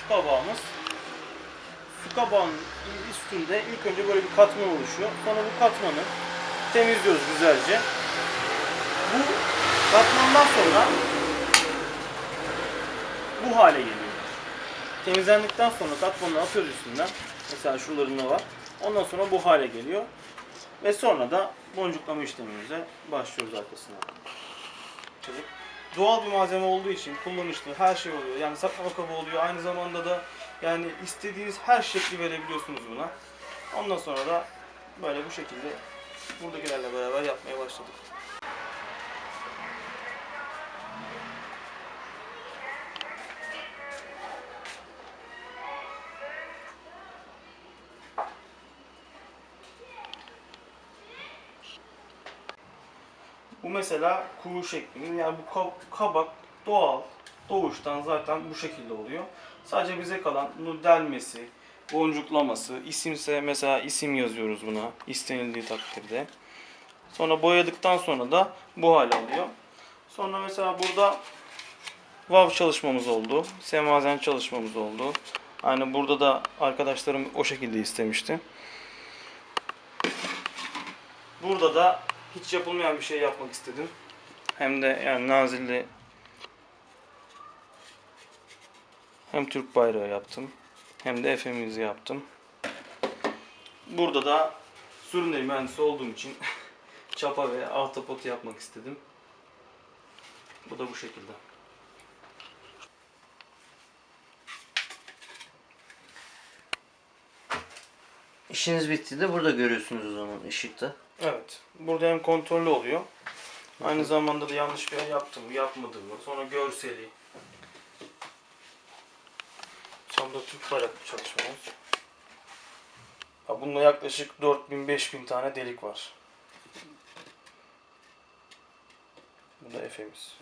su kabağımız. Su kabağının üstünde ilk önce böyle bir katman oluşuyor. Sonra bu katmanı temizliyoruz güzelce. Bu katmandan sonra bu hale geliyor. Temizlendikten sonra katmanı atıyoruz üstünden. Mesela şuralarında var. Ondan sonra bu hale geliyor. Ve sonra da boncuklama işlemimize başlıyoruz arkasından. Çocuk. Doğal bir malzeme olduğu için kullanışlı her şey oluyor. Yani saklama kabı oluyor. Aynı zamanda da yani istediğiniz her şekli verebiliyorsunuz buna. Ondan sonra da böyle bu şekilde buradakilerle beraber yapmaya başladık. Bu mesela kuğu şeklinde. Yani bu ka- kabak doğal, doğuştan zaten bu şekilde oluyor. Sadece bize kalan bunu delmesi, boncuklaması, isimse mesela isim yazıyoruz buna istenildiği takdirde. Sonra boyadıktan sonra da bu hale alıyor. Sonra mesela burada vav çalışmamız oldu. Semazen çalışmamız oldu. Aynı burada da arkadaşlarım o şekilde istemişti. Burada da hiç yapılmayan bir şey yapmak istedim. Hem de yani Nazilli hem Türk bayrağı yaptım hem de Efemiz'i yaptım. Burada da süründe mühendisi olduğum için çapa ve ahtapot yapmak istedim. Bu da bu şekilde. İşiniz bittiğinde burada görüyorsunuz o zaman ışıkta. Evet. Burada hem kontrollü oluyor. Aynı zamanda da yanlış bir şey yaptım mı, yapmadım mı. Sonra görseli. Sonunda Türk bayraklı çalışmamız. Ya bunda yaklaşık 4000-5000 tane delik var. Bu da Efe'miz.